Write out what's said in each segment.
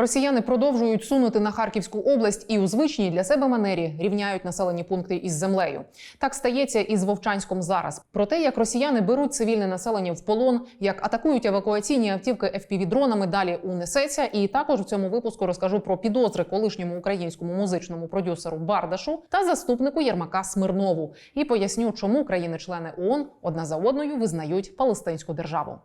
Росіяни продовжують сунути на Харківську область і у звичній для себе манері рівняють населені пункти із землею. Так стається і з Вовчанськом зараз. Про те, як росіяни беруть цивільне населення в полон, як атакують евакуаційні автівки FPV-дронами, далі унесеться. І також в цьому випуску розкажу про підозри колишньому українському музичному продюсеру Бардашу та заступнику Єрмака Смирнову. І поясню, чому країни-члени ООН одна за одною визнають Палестинську державу.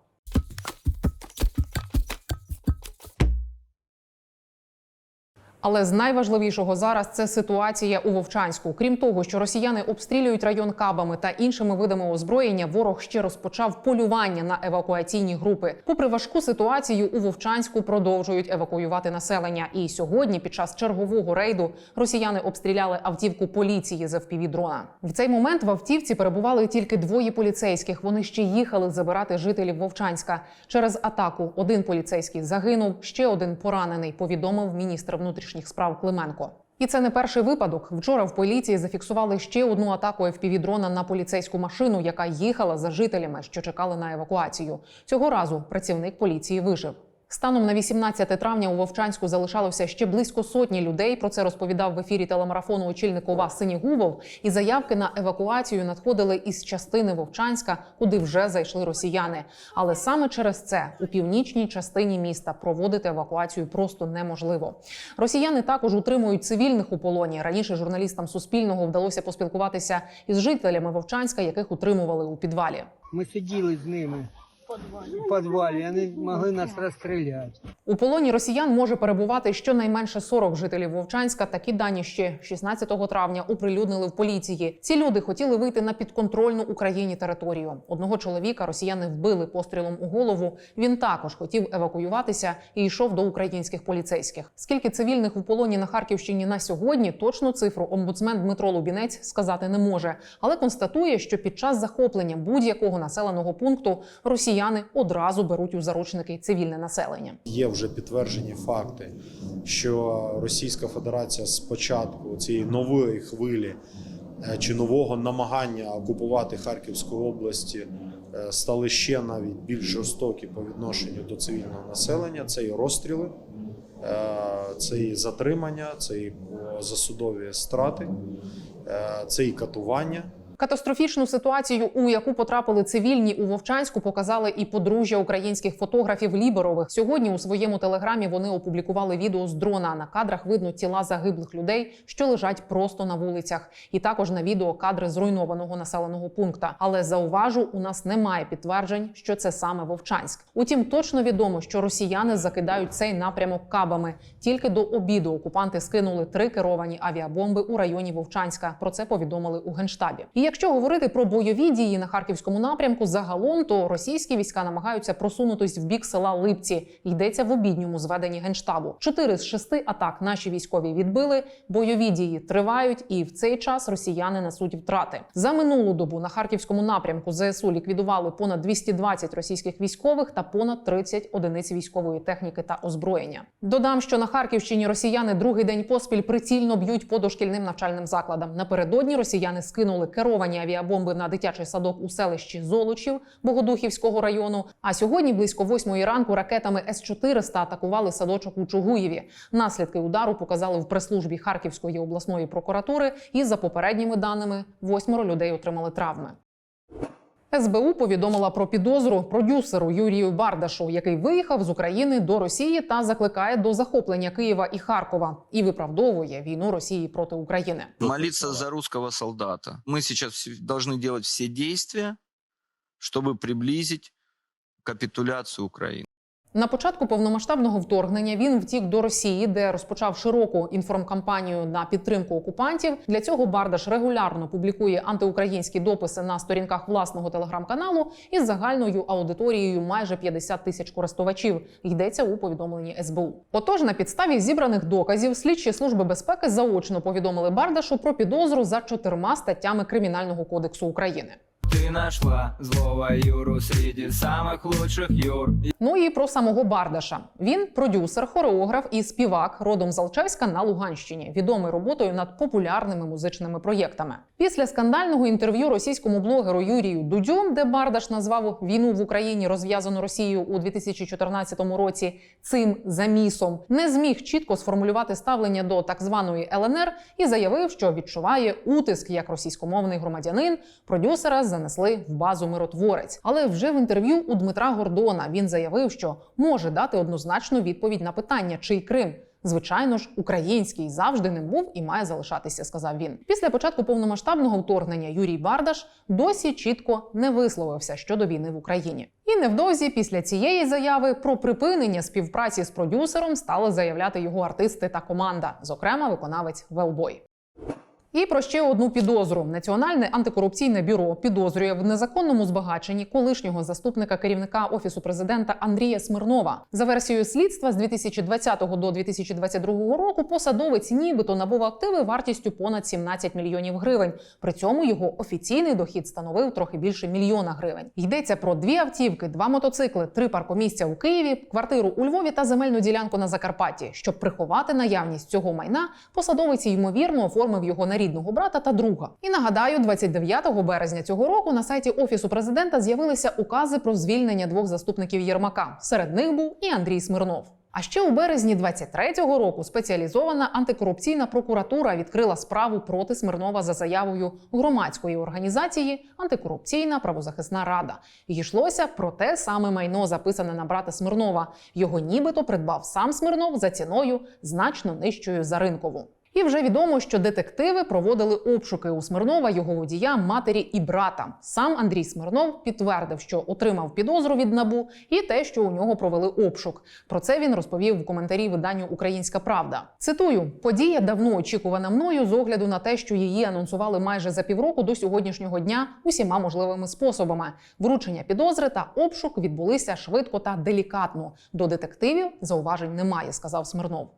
Але з найважливішого зараз це ситуація у Вовчанську. Крім того, що росіяни обстрілюють район кабами та іншими видами озброєння, ворог ще розпочав полювання на евакуаційні групи. Попри важку ситуацію, у Вовчанську продовжують евакуювати населення. І сьогодні, під час чергового рейду, росіяни обстріляли автівку поліції з FPV-дрона. В цей момент в автівці перебували тільки двоє поліцейських. Вони ще їхали забирати жителів Вовчанська. Через атаку один поліцейський загинув, ще один поранений. Повідомив міністр внутрішніх справ Клименко. І це не перший випадок. Вчора в поліції зафіксували ще одну атаку FPV-дрона на поліцейську машину, яка їхала за жителями, що чекали на евакуацію. Цього разу працівник поліції вижив. Станом на 18 травня у Вовчанську залишалося ще близько сотні людей. Про це розповідав в ефірі телемарафону очільник ОВА Синігубов. І заявки на евакуацію надходили із частини Вовчанська, куди вже зайшли росіяни. Але саме через це у північній частині міста проводити евакуацію просто неможливо. Росіяни також утримують цивільних у полоні. Раніше журналістам Суспільного вдалося поспілкуватися із жителями Вовчанська, яких утримували у підвалі. Ми сиділи з ними в підвалі, вони могли нас розстріляти. У полоні росіян може перебувати щонайменше 40 жителів Вовчанська. Такі дані ще 16 травня оприлюднили в поліції. Ці люди хотіли вийти на підконтрольну Україні територію. Одного чоловіка росіяни вбили пострілом у голову. Він також хотів евакуюватися і йшов до українських поліцейських. Скільки цивільних у полоні на Харківщині на сьогодні? Точну цифру омбудсмен Дмитро Лубінець сказати не може, але констатує, що під час захоплення будь-якого населеного пункту росіяни одразу беруть у заручники цивільне населення. Є вже підтверджені факти, що Російська Федерація з початку цієї нової хвилі е, чи нового намагання окупувати Харківську область е, стали ще навіть більш жорстокі по відношенню до цивільного населення. Це і розстріли, е, це і затримання, це і засудові страти, це і катування. Катастрофічну ситуацію, у яку потрапили цивільні у Вовчанську, показали і подружжя українських фотографів Ліберових. Сьогодні у своєму телеграмі вони опублікували відео з дрона. На кадрах видно тіла загиблих людей, що лежать просто на вулицях, і також на відео кадри зруйнованого населеного пункта. Але зауважу, у нас немає підтверджень, що це саме Вовчанськ. Утім, точно відомо, що росіяни закидають цей напрямок кабами. Тільки до обіду окупанти скинули три керовані авіабомби у районі Вовчанська. Про це повідомили у генштабі. Якщо говорити про бойові дії на харківському напрямку, загалом то російські війська намагаються просунутись в бік села Липці. Йдеться в обідньому зведенні генштабу. Чотири з шести атак наші військові відбили. Бойові дії тривають, і в цей час росіяни несуть втрати. За минулу добу на харківському напрямку ЗСУ ліквідували понад 220 російських військових та понад 30 одиниць військової техніки та озброєння. Додам, що на Харківщині росіяни другий день поспіль прицільно б'ють по дошкільним навчальним закладам. Напередодні росіяни скинули керовані авіабомби на дитячий садок у селищі Золочів Богодухівського району. А сьогодні близько восьмої ранку ракетами С-400 атакували садочок у Чугуєві. Наслідки удару показали в прес-службі Харківської обласної прокуратури. І за попередніми даними, восьмеро людей отримали травми. СБУ повідомила про підозру продюсеру Юрію Бардашу, який виїхав з України до Росії та закликає до захоплення Києва і Харкова і виправдовує війну Росії проти України. молиться за русского солдата. Мы сейчас все- должны делать все действия, чтобы приблизить капитуляцию Украины. На початку повномасштабного вторгнення він втік до Росії, де розпочав широку інформкампанію на підтримку окупантів. Для цього Бардаш регулярно публікує антиукраїнські дописи на сторінках власного телеграм-каналу із загальною аудиторією майже 50 тисяч користувачів. Йдеться у повідомленні СБУ. Отож, на підставі зібраних доказів слідчі служби безпеки заочно повідомили Бардашу про підозру за чотирма статтями Кримінального кодексу України. Ты нашла злого Юру среди самых лучших Юр. Ну і про самого Бардаша. Він продюсер, хореограф і співак родом з Алчевська на Луганщині, відомий роботою над популярними музичними проєктами. Після скандального інтерв'ю російському блогеру Юрію Дудю, де Бардаш назвав війну в Україні розв'язану Росією у 2014 році цим замісом, не зміг чітко сформулювати ставлення до так званої ЛНР і заявив, що відчуває утиск як російськомовний громадянин. Продюсера занесли в базу миротворець. Але вже в інтерв'ю у Дмитра Гордона він заявив, що може дати однозначну відповідь на питання, чий Крим. Звичайно ж, український завжди ним був і має залишатися, сказав він. Після початку повномасштабного вторгнення Юрій Бардаш досі чітко не висловився щодо війни в Україні. І невдовзі після цієї заяви про припинення співпраці з продюсером стали заявляти його артисти та команда, зокрема виконавець Велбой. І про ще одну підозру. Національне антикорупційне бюро підозрює в незаконному збагаченні колишнього заступника керівника офісу президента Андрія Смирнова. За версією слідства з 2020 до 2022 року посадовець нібито набув активи вартістю понад 17 мільйонів гривень. При цьому його офіційний дохід становив трохи більше мільйона гривень. Йдеться про дві автівки, два мотоцикли, три паркомісця у Києві, квартиру у Львові та земельну ділянку на Закарпатті. Щоб приховати наявність цього майна, посадовець ймовірно оформив його на рідного брата та друга. І нагадаю, 29 березня цього року на сайті офісу президента з'явилися укази про звільнення двох заступників Єрмака. Серед них був і Андрій Смирнов. А ще у березні 23-го року спеціалізована антикорупційна прокуратура відкрила справу проти Смирнова за заявою громадської організації Антикорупційна правозахисна рада. Йшлося про те саме майно, записане на брата Смирнова. Його нібито придбав сам Смирнов за ціною значно нижчою за ринкову. І вже відомо, що детективи проводили обшуки у Смирнова, його водія, матері і брата. Сам Андрій Смирнов підтвердив, що отримав підозру від набу, і те, що у нього провели обшук. Про це він розповів в коментарі виданню Українська Правда. Цитую: подія давно очікувана мною з огляду на те, що її анонсували майже за півроку до сьогоднішнього дня усіма можливими способами. Вручення підозри та обшук відбулися швидко та делікатно. До детективів зауважень немає, сказав Смирнов.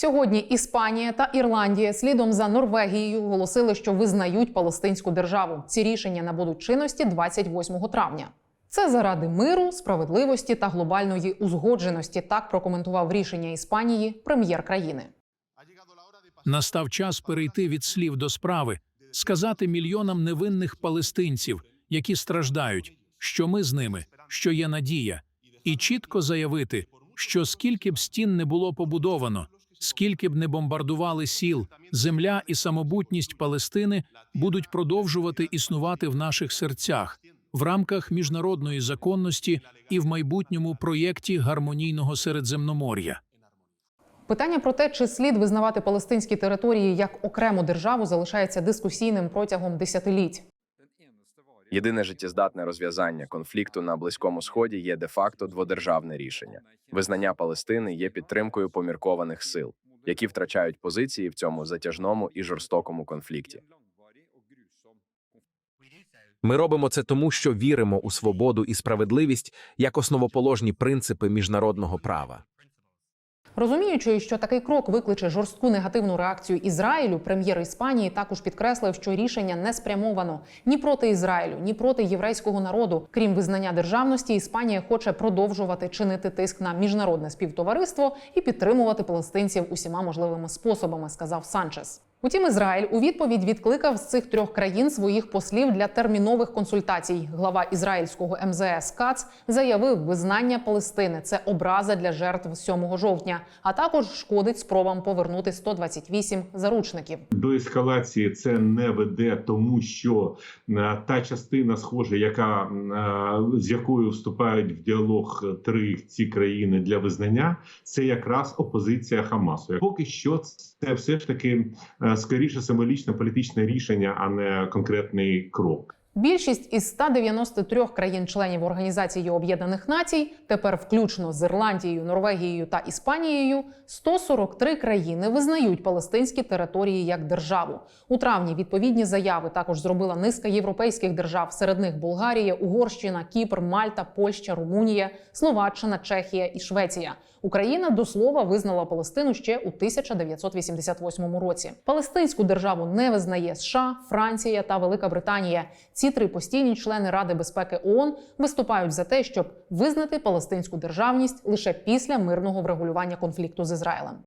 Сьогодні Іспанія та Ірландія слідом за Норвегією оголосили, що визнають палестинську державу. Ці рішення набудуть чинності 28 травня. Це заради миру, справедливості та глобальної узгодженості. Так прокоментував рішення Іспанії прем'єр країни. Настав час перейти від слів до справи, сказати мільйонам невинних палестинців, які страждають, що ми з ними, що є надія, і чітко заявити, що скільки б стін не було побудовано, скільки б не бомбардували сіл, земля і самобутність Палестини будуть продовжувати існувати в наших серцях в рамках міжнародної законності і в майбутньому проєкті гармонійного Середземномор'я. Питання про те, чи слід визнавати палестинські території як окрему державу, залишається дискусійним протягом десятиліть. Єдине життєздатне розв'язання конфлікту на Близькому Сході є де-факто дводержавне рішення. Визнання Палестини є підтримкою поміркованих сил, які втрачають позиції в цьому затяжному і жорстокому конфлікті. Ми робимо це тому, що віримо у свободу і справедливість як основоположні принципи міжнародного права. Розуміючи, що такий крок викличе жорстку негативну реакцію Ізраїлю, прем'єр Іспанії також підкреслив, що рішення не спрямовано ні проти Ізраїлю, ні проти єврейського народу. Крім визнання державності, Іспанія хоче продовжувати чинити тиск на міжнародне співтовариство і підтримувати палестинців усіма можливими способами, сказав Санчес. Утім, Ізраїль у відповідь відкликав з цих трьох країн своїх послів для термінових консультацій. Глава ізраїльського МЗС Кац заявив, визнання Палестини це образа для жертв 7 жовтня, а також шкодить спробам повернути 128 заручників. До ескалації це не веде, тому що е, та частина, схоже, яка е, з якою вступають в діалог три ці країни для визнання, це якраз опозиція Хамасу. Поки що це все ж таки е, скоріше символічне політичне рішення, а не конкретний крок. Більшість із 193 країн-членів Організації Об'єднаних Націй, тепер включно з Ірландією, Норвегією та Іспанією, 143 країни визнають палестинські території як державу. У травні відповідні заяви також зробила низка європейських держав. Серед них Болгарія, Угорщина, Кіпр, Мальта, Польща, Румунія, Словаччина, Чехія і Швеція. Україна до слова визнала Палестину ще у 1988 році. Палестинську державу не визнає США, Франція та Велика Британія. Ці Всі три постійні члени Ради безпеки ООН виступають за те, щоб визнати палестинську державність лише після мирного врегулювання конфлікту з Ізраїлем.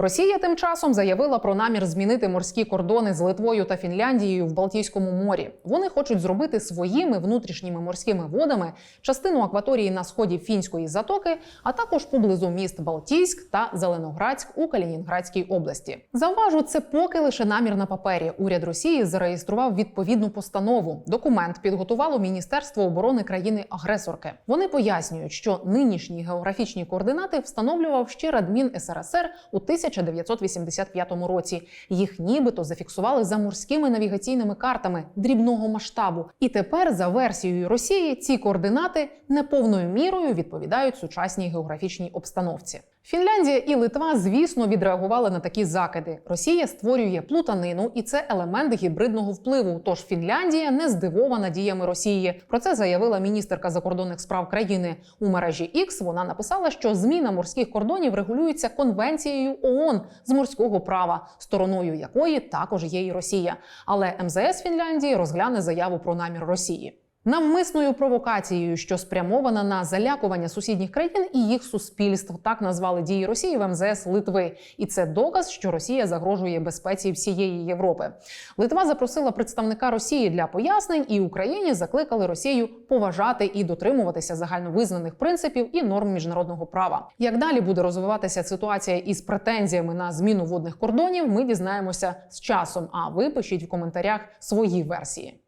Росія тим часом заявила про намір змінити морські кордони з Литвою та Фінляндією в Балтійському морі. Вони хочуть зробити своїми внутрішніми морськими водами частину акваторії на сході фінської затоки, а також поблизу міст Балтійськ та Зеленоградськ у Калінінградській області. Зауважу, це поки лише намір на папері. Уряд Росії зареєстрував відповідну постанову. Документ підготувало Міністерство оборони країни-агресорки. Вони пояснюють, що нинішні географічні координати встановлював ще Радмін СРСР у 1985 році. Їх нібито зафіксували за морськими навігаційними картами дрібного масштабу. І тепер, за версією Росії, ці координати неповною мірою відповідають сучасній географічній обстановці. Фінляндія і Литва, звісно, відреагували на такі закиди. Росія створює плутанину, і це елемент гібридного впливу. Тож Фінляндія не здивована діями Росії. Про це заявила міністерка закордонних справ країни у мережі X. Вона написала, що зміна морських кордонів регулюється конвенцією ООН з морського права, стороною якої також є і Росія. Але МЗС Фінляндії розгляне заяву про намір Росії. Навмисною провокацією, що спрямована на залякування сусідніх країн і їх суспільств, так назвали дії Росії в МЗС Литви, і це доказ, що Росія загрожує безпеці всієї Європи. Литва запросила представника Росії для пояснень, і Україні закликали Росію поважати і дотримуватися загальновизнаних принципів і норм міжнародного права. Як далі буде розвиватися ситуація із претензіями на зміну водних кордонів, ми дізнаємося з часом. А ви пишіть в коментарях свої версії.